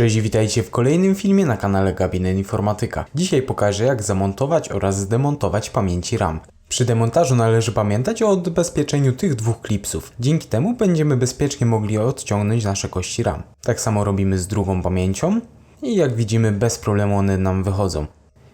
Cześć witajcie w kolejnym filmie na kanale Gabinet Informatyka. Dzisiaj pokażę jak zamontować oraz zdemontować pamięci RAM. Przy demontażu należy pamiętać o odbezpieczeniu tych dwóch klipsów. Dzięki temu będziemy bezpiecznie mogli odciągnąć nasze kości RAM. Tak samo robimy z drugą pamięcią i jak widzimy bez problemu one nam wychodzą.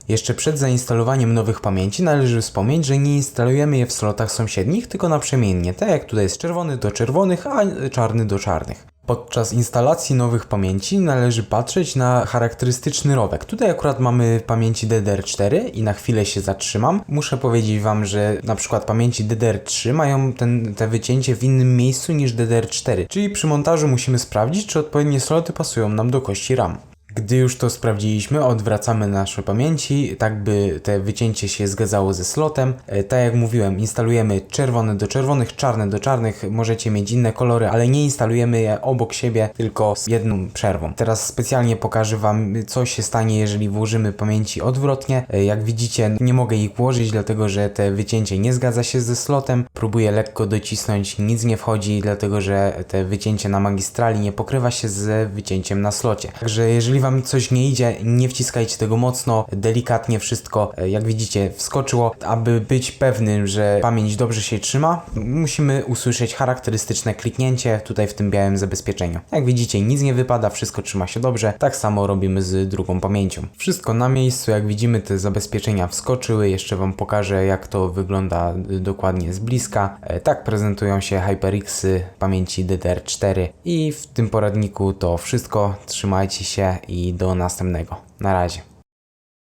Jeszcze przed zainstalowaniem nowych pamięci należy wspomnieć, że nie instalujemy je w slotach sąsiednich, tylko naprzemiennie, tak jak tutaj jest czerwony do czerwonych, a czarny do czarnych. Podczas instalacji nowych pamięci należy patrzeć na charakterystyczny rowek. Tutaj akurat mamy pamięci DDR4 i na chwilę się zatrzymam. Muszę powiedzieć Wam, że na przykład pamięci DDR3 mają ten, te wycięcie w innym miejscu niż DDR4, czyli przy montażu musimy sprawdzić, czy odpowiednie sloty pasują nam do kości RAM. Gdy już to sprawdziliśmy, odwracamy nasze pamięci, tak by te wycięcie się zgadzało ze slotem. E, tak jak mówiłem, instalujemy czerwone do czerwonych, czarne do czarnych, możecie mieć inne kolory, ale nie instalujemy je obok siebie, tylko z jedną przerwą. Teraz specjalnie pokażę Wam, co się stanie, jeżeli włożymy pamięci odwrotnie. E, Jak widzicie, nie mogę ich włożyć, dlatego że te wycięcie nie zgadza się ze slotem. Próbuję lekko docisnąć, nic nie wchodzi, dlatego że te wycięcie na magistrali nie pokrywa się z wycięciem na slocie. Także jeżeli Wam coś nie idzie, nie wciskajcie tego mocno, delikatnie wszystko, e, jak widzicie, wskoczyło. Aby być pewnym, że pamięć dobrze się trzyma, musimy usłyszeć charakterystyczne kliknięcie tutaj w tym białym zabezpieczeniu. Jak widzicie, nic nie wypada, wszystko trzyma się dobrze. Tak samo robimy z drugą pamięcią. Wszystko na miejscu, jak widzimy, te zabezpieczenia wskoczyły. Jeszcze Wam pokażę, jak to wygląda y, dokładnie z bliska. E, Tak prezentują się HyperXy pamięci DDR4 i w tym poradniku to wszystko. Trzymajcie się i do następnego. Na razie.